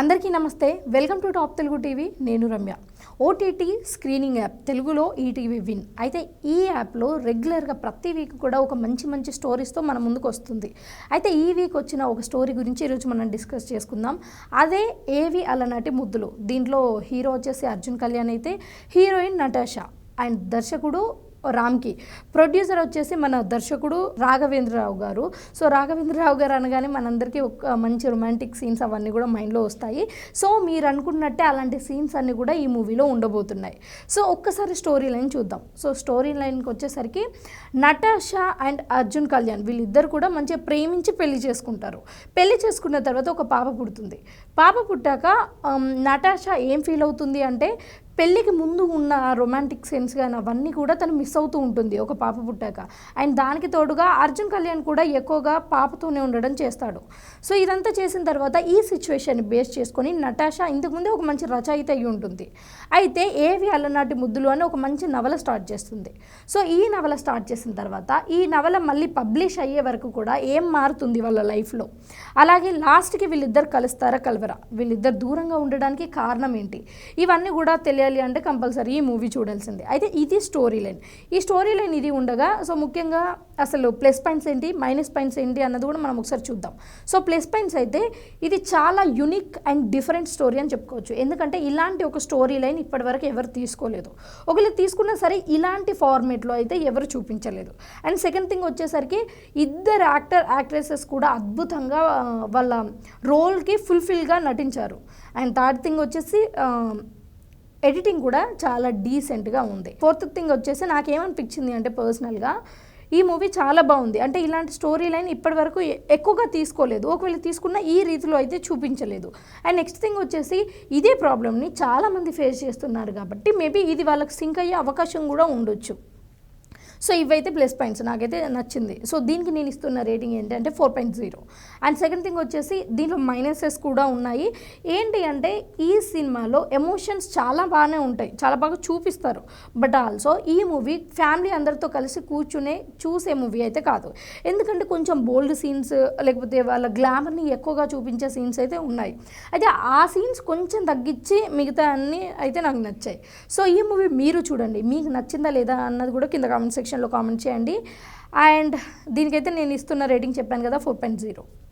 అందరికీ నమస్తే. Welcome to top Telugu TV. నేను రమ్య. ఓటీటీ స్క్రీనింగ్ యాప్ తెలుగులో ఈటీవీ విన్. అయితే ఈ యాప్లో రెగ్యులర్గా ప్రతి వీక్ కూడా ఒక మంచి మంచి స్టోరీస్తో మన ముందుకు వస్తుంది. అయితే ఈ వీక్ వచ్చిన ఒక స్టోరీ గురించి ఈరోజు మనం డిస్కస్ చేసుకుందాం. అదే ఏవి అలనాటి ముద్దులు. దీంట్లో హీరో వచ్చేసి అర్జున్ కళ్యాణ్ అయితే హీరోయిన్ నటాషా. అండ్ దర్శకుడు రామ్కి. ప్రొడ్యూసర్ వచ్చేసి మన దర్శకుడు రాఘవేంద్రరావు గారు. సో రాఘవేంద్రరావు గారు అనగానే మనందరికీ ఒక మంచి రొమాంటిక్ సీన్స్ అవన్నీ కూడా మైండ్లో వస్తాయి. సో మీరు అనుకున్నట్టే అలాంటి సీన్స్ అన్నీ కూడా ఈ మూవీలో ఉండబోతున్నాయి. సో ఒక్కసారి స్టోరీ లైన్ చూద్దాం. సో స్టోరీ లైన్కి వచ్చేసరికి నటాషా అండ్ అర్జున్ కళ్యాణ్ వీళ్ళిద్దరు కూడా మంచిగా ప్రేమించి పెళ్ళి చేసుకుంటారు. పెళ్ళి చేసుకున్న తర్వాత ఒక పాప పుడుతుంది. పాప పుట్టాక నటాష నటాషా ఏం ఫీల్ అవుతుంది అంటే పెళ్ళికి ముందు ఉన్న ఆ రొమాంటిక్ సెన్స్ కానీ అవన్నీ కూడా తను మిస్ అవుతూ ఉంటుంది ఒక పాప పుట్టాక. అండ్ దానికి తోడుగా అర్జున్ కళ్యాణ్ కూడా ఎక్కువగా పాపతోనే ఉండడం చేస్తాడు. సో ఇదంతా చేసిన తర్వాత ఈ సిచ్యువేషన్ బేస్ చేసుకొని నటాషా ఇంతకుముందే ఒక మంచి రచయిత అయి ఉంటుంది. అయితే ఏవి అల్లనాటి ముద్దులు అని ఒక మంచి నవల స్టార్ట్ చేస్తుంది. సో ఈ నవల స్టార్ట్ చేసిన తర్వాత ఈ నవల మళ్ళీ పబ్లిష్ అయ్యే వరకు కూడా ఏం మారుతుంది వాళ్ళ లైఫ్లో అలాగే లాస్ట్కి వీళ్ళిద్దరు కలుస్తారా కలవరా? వీళ్ళిద్దరు దూరంగా ఉండడానికి కారణం ఏంటి? ఇవన్నీ కూడా తెలియ చేయాలి అంటే కంపల్సరీ ఈ మూవీ చూడాల్సిందే. అయితే ఇది స్టోరీ లైన్ ఈ స్టోరీ లైన్ ఇది ఉండగా సో ముఖ్యంగా అసలు ప్లస్ పాయింట్స్ ఏంటి మైనస్ పాయింట్స్ ఏంటి అన్నది కూడా మనం ఒకసారి చూద్దాం. సో ప్లస్ పాయింట్స్ అయితే ఇది చాలా యునిక్ అండ్ డిఫరెంట్ స్టోరీ అని చెప్పుకోవచ్చు. ఎందుకంటే ఇలాంటి ఒక స్టోరీ లైన్ ఇప్పటివరకు ఎవరు తీసుకోలేదు. ఒకవేళ తీసుకున్నా సరే ఇలాంటి ఫార్మేట్లో అయితే ఎవరు చూపించలేదు. అండ్ సెకండ్ థింగ్ వచ్చేసరికి ఇద్దరు యాక్టర్ యాక్ట్రెసెస్ కూడా అద్భుతంగా వాళ్ళ రోల్కి ఫుల్ఫిల్గా నటించారు. అండ్ థర్డ్ థింగ్ వచ్చేసి ఎడిటింగ్ కూడా చాలా డీసెంట్గా ఉంది. ఫోర్త్ థింగ్ వచ్చేసి నాకేమనిపించింది అంటే పర్సనల్గా ఈ మూవీ చాలా బాగుంది. అంటే ఇలాంటి స్టోరీ లైన్ ఇప్పటి వరకు ఎక్కువగా తీసుకోలేదు. ఒకవేళ తీసుకున్న ఈ రీతిలో అయితే చూపించలేదు. అండ్ నెక్స్ట్ థింగ్ వచ్చేసి ఇదే ప్రాబ్లమ్ని చాలామంది ఫేస్ చేస్తున్నారు కాబట్టి మేబీ ఇది వాళ్ళకి సింక్ అయ్యే అవకాశం కూడా ఉండొచ్చు. సో ఇవైతే ప్లస్ పాయింట్స్ నాకైతే నచ్చింది. సో దీనికి నేను ఇస్తున్న రేటింగ్ ఏంటంటే four point zero. And second thing వచ్చేసి దీంట్లో మైనసెస్ కూడా ఉన్నాయి. ఏంటి అంటే ఈ సినిమాలో ఎమోషన్స్ చాలా బాగానే ఉంటాయి. చాలా బాగా చూపిస్తారు. బట్ ఆల్సో ఈ మూవీ ఫ్యామిలీ అందరితో కలిసి కూర్చునే చూసే మూవీ అయితే కాదు. ఎందుకంటే కొంచెం బోల్డ్ సీన్స్ లేకపోతే వాళ్ళ గ్లామర్ని ఎక్కువగా చూపించే సీన్స్ అయితే ఉన్నాయి. అయితే ఆ సీన్స్ కొంచెం తగ్గించి మిగతా అన్నీ అయితే నాకు నచ్చాయి. సో ఈ మూవీ మీరు చూడండి. మీకు నచ్చిందా లేదా అన్నది కూడా కింద కామెంట్ సెక్షన్లో కామెంట్ చేయండి. అండ్ దీనికైతే నేను ఇస్తున్న రేటింగ్ చెప్పాను కదా ఫోర్ పాయింట్ జీరో.